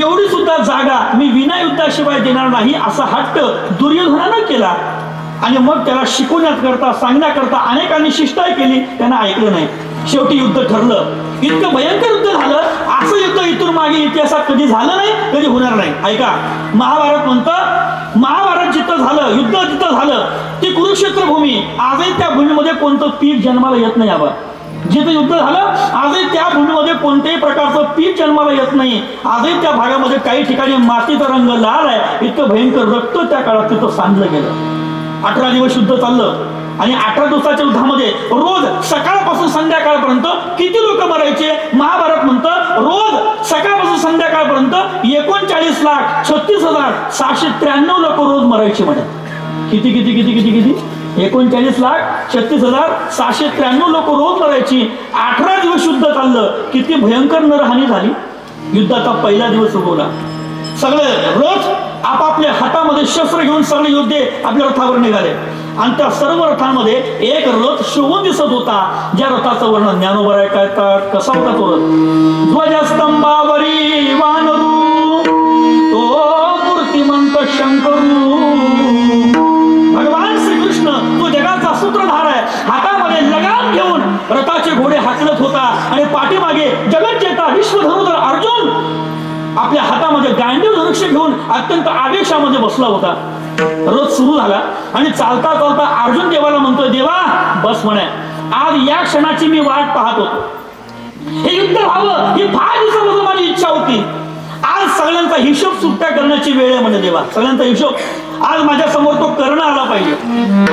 एवढी सुद्धा जागा मी विना युद्धाशिवाय देणार नाही असा हट्ट दुर्योधनानं केला. आणि मग त्याला शिकवण्याकरता सांगण्याकरता अनेकांनी शिष्टाई केली. त्यांना ऐकलं नाही. शेवटी युद्ध ठरलं. इतकं भयंकर युद्ध झालं. असं युद्ध इथून मागे इतिहासात कधी झालं नाही कधी होणार नाही. ऐका. महाभारत म्हणतं महाभारत जिथं झालं युद्ध जिथं झालं ती कुरुक्षेत्र भूमी आजही त्या भूमीमध्ये कोणतं पीक जन्माला येत नाही आबा जिथं युद्ध झालं आजही त्या भूमीमध्ये कोणत्याही प्रकारचं पीक जन्माला येत नाही. आजही त्या भागामध्ये काही ठिकाणी मातीचा रंग लाल आहे. इतकं भयंकर रक्त त्या काळात तिथं सांडलं गेलं. अठरा दिवस युद्ध चाललं. आणि अठरा दिवसाच्या युद्धामध्ये रोज सकाळपासून संध्याकाळपर्यंत किती लोक मरायचे? महाभारत म्हणतं रोज सकाळपासून संध्याकाळपर्यंत एकोणचाळीस लाख छत्तीस हजार सहाशे त्र्याण्णव लोक रोज मरायचे म्हणत किती किती किती किती किती? एकोणचाळीस लाख छत्तीस हजार सहाशे त्र्याण्णव लोक रोज मरायची. अठरा दिवस युद्ध चाललं. किती भयंकर नरहानी झाली. युद्धाचा पहिला दिवस उगवला. सगळे रोज आपापल्या हातामध्ये शस्त्र घेऊन सगळे योद्धे आपल्या रथावर निघाले. आणि त्या सर्व रथांमध्ये एक रथ शोभून दिसत होता. ज्या रथाचं वर्णन ज्ञानोबर आहे काय कसा होता तो रथ? ध्वजस्तंभावरी. अत्यंत आवेशामध्ये बसला होता. रथ सुरू झाला आणि चालता चालता अर्जुन देवाला म्हणतोय देवा बस म्हणे. आज या क्षणाची मी वाट पाहत होतो. हे युद्ध व्हावं ही फार दिवसापासून माझी इच्छा होती. आज सगळ्यांचा हिशोब सुट्ट्या करण्याची वेळ आहे म्हणजे देवा. सगळ्यांचा हिशोब. आज माझ्यासमोर तो कर्ण आला पाहिजे.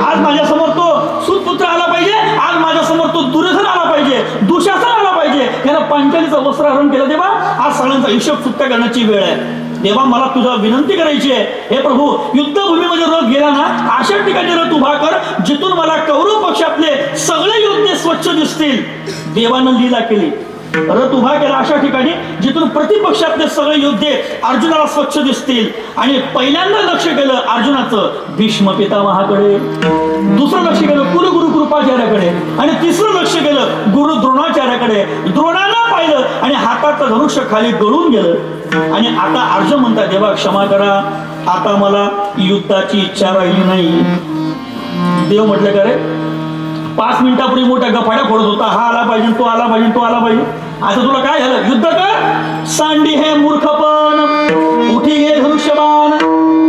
आज माझ्यासमोर तो सुतपुत्र आला पाहिजे. आज माझ्यासमोर तो दुर्धन आला पाहिजे. दुशासन आला पाहिजे. याला पंचालीचा वस्त्र हरण केलं देवा. आज सगळ्यांचा हिशोब सुट्ट्या करण्याची वेळ आहे. देवा मला तुझा विनंती करायची आहे हे प्रभू युद्धभूमीमध्ये रथ गेला ना अशा ठिकाणी रथ उभा कर जिथून मला कौरव पक्षातले सगळे योद्धे स्वच्छ दिसतील. देवानं लीला केली. रथ उभा केला अशा ठिकाणी जिथून प्रतिपक्षातले सगळे योद्धे अर्जुनाला स्वच्छ दिसतील. आणि पहिल्यांदा लक्ष केलं अर्जुनाचं भीष्म पितामहाकडे. दुसरं लक्ष केलं कुलगुरु कृपाचार्याकडे. आणि तिसरं लक्ष केलं गुरु द्रोणाचार्याकडे. द्रोणाला पाहिलं आणि हाताचं धनुष्य खाली गळून गेलं. आणि आता अर्जुन म्हणता देवा क्षमा करा. आता मला युद्धाची इच्छा राहिली नाही. देव म्हटलं का रे? पाच मिनिटापूर्वी मोठ्या गफाड्या फोडत होता. हा आला पाहिजे तो आला पाहिजे तो आला पाहिजे. आता तुला काय झालं? युद्ध कर सांडी हे मूर्खपण. उठी हे धनुष्यबाण.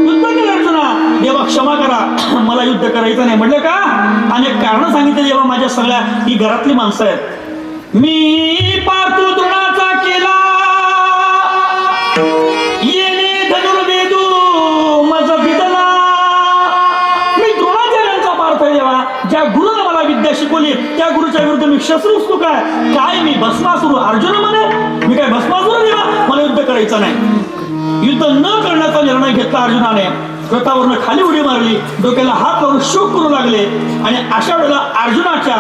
युद्ध केलं अर्जुना. देवा क्षमा करा. मला युद्ध करायचं नाही. म्हटलं का? आणि कारण सांगितले देवा माझ्या सगळ्या ही घरातली माणसं आहेत. मी पार्थू ज्या गुरुनं मला विद्या शिकवली त्या गुरुच्या विरुद्ध मी शस्त्र उचलू काय? काय मी भस्मासुरू अर्जुन म्हणे? मी काय भस्मासुरू देवा मला युद्ध करायचं नाही. युद्ध न करण्याचा निर्णय घेतला अर्जुनाने. रथावरनं खाली उडी मारली डोक्याला हात लावून शोक करू लागले. आणि अशा वेळेला अर्जुनाच्या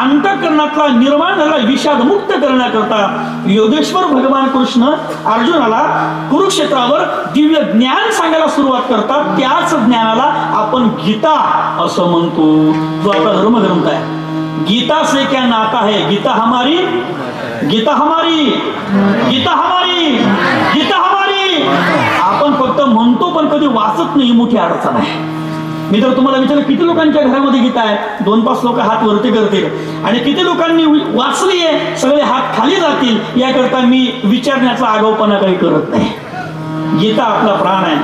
अंतकरणातला निर्माण झालेला विषाद मुक्त करण्याकरता योगेश्वर भगवान कृष्ण अर्जुनाला कुरुक्षेत्रावर दिव्य ज्ञान सांगायला सुरुवात करतात. त्याच ज्ञानाला आपण गीता असं म्हणतो. जो आपला धर्मग्रंथ आहे. गीता से क्या नाता है? गीता हमारी? गीता हमारी? गीता हमारी? गीता हमारी? म्हणतो पण कधी वाचत नाही मोठी अडचण आहे. मी तर तुम्हाला विचारलं किती लोकांच्या घरामध्ये गीता आहे? दोन पाच लोक हात वरती करतील. आणि किती लोकांनी वाचली आहे सगळे हात खाली जातील याकरता मी विचारण्याचा आगाऊपणा काही करत नाही. गीता आपला प्राण आहे.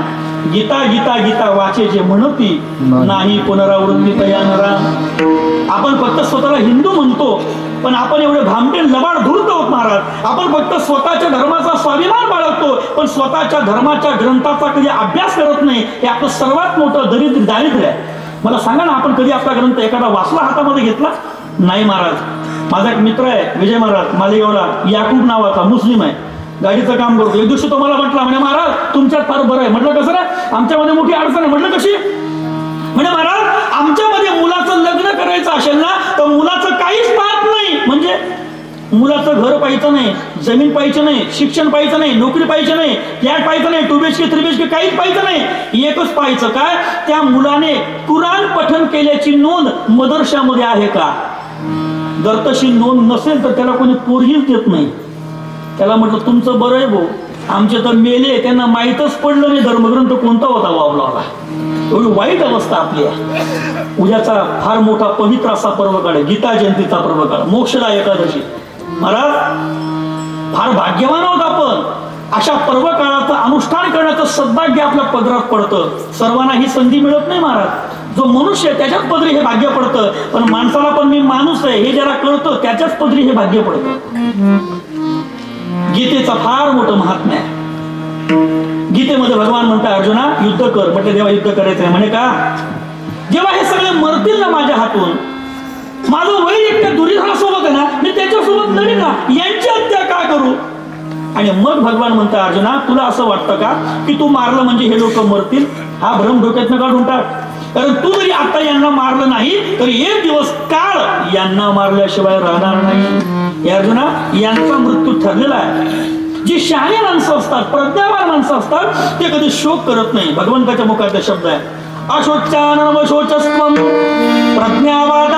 गीता गीता गीता वाचे जे म्हणती नाही पुनरावृत्ती तया नरा. आपण फक्त स्वतःला हिंदू म्हणतो पण आपण एवढे भामटेन लबाड धूर्त होत महाराज. आपण फक्त स्वतःच्या धर्माचा स्वाभिमान बाळगतो. पण स्वतःच्या धर्माच्या ग्रंथाचा कधी अभ्यास करत नाही. हे आपलं सर्वात मोठं दरिद्र दारिद्र्य आहे. मला सांगा ना आपण कधी आपला ग्रंथ एखादा वाचला हातामध्ये घेतला? नाही महाराज. माझा एक मित्र आहे विजय महाराज मालेगावला याकूब नावाचा मुस्लिम आहे. गाडीचं काम करतो. एक दिवशी तो मला म्हटला म्हणे महाराज तुमच्यात फार बरं आहे. म्हटलं कसं रे? आमच्यामध्ये मोठी अडचण आहे. म्हटलं कशी? म्हणजे महाराज आमच्यामध्ये मुलाचं लग्न करायचं असेल ना तर मुलाचं काहीच पाहत म्हणजे मुलाचं घर पाहिजे नाही जमीन पाहिजे नाही शिक्षण पाहिजे नाही नोकरी पाहिजे नाही फ्लॅट पाहिजे नाही टू बीएचके थ्री बीएचके काहीच पाहिजे नाही. एकच पाहिजे काय त्या मुलाने कुराण पठन केल्याची नोंद मदरशामध्ये आहे का? जर तशी नोंद नसेल तर त्याला कोणी पोरगीच देत नाही. त्याला म्हटलं तुमचं बरं आहे भाऊ. आमचे तर मेले त्यांना माहीतच पडलं नाही. धर्मग्रंथ कोणता होता वावलावला एवढी वाईट अवस्था आपली. आहे उद्याचा फार मोठा पवित्र असा पर्व काळ गीता जयंतीचा पर्व काळ मोक्षदा एकादशी. महाराज फार भाग्यवान आहोत आपण. अशा पर्व काळाचं अनुष्ठान करण्याचं सद्भाग्य आपल्या पदरात पडतं. सर्वांना ही संधी मिळत नाही महाराज. जो मनुष्य त्याच्याच पदरी हे भाग्य पडतं. पण माणसाला पण मी माणूस आहे हे ज्याला कळतं त्याच्याच पदरी हे भाग्य पडतं. गीतेचं फार मोठं महात्म्य आहे. गीतेमध्ये भगवान म्हणतात अर्जुना युद्ध कर. म्हटलं देवा युद्ध करायचंय म्हणे का? जेव्हा हे सगळे मरतील ना माझ्या हातून माझं वैर एकट्या दुर्योधनासोबत आहे ना मी त्याच्यासोबत लढेन ना यांची हत्या का करू? आणि मग भगवान म्हणतात अर्जुना तुला असं वाटतं का की तू मारलं म्हणजे हे लोक मरतील? हा भ्रम डोक्यातनं काढून टाक. कारण तू जरी आता यांना मारलं नाही तर एक दिवस काळ यांना मारल्याशिवाय राहणार नाही. अर्जुना यांचा मृत्यू ठरलेला आहे. जी शहाणी माणसं असतात प्रज्ञावान माणसं असतात ते कधी शोक करत नाही. भगवंताच्या मुखातले शब्द आहे. अशोचानवशोचस्वम प्रज्ञावाद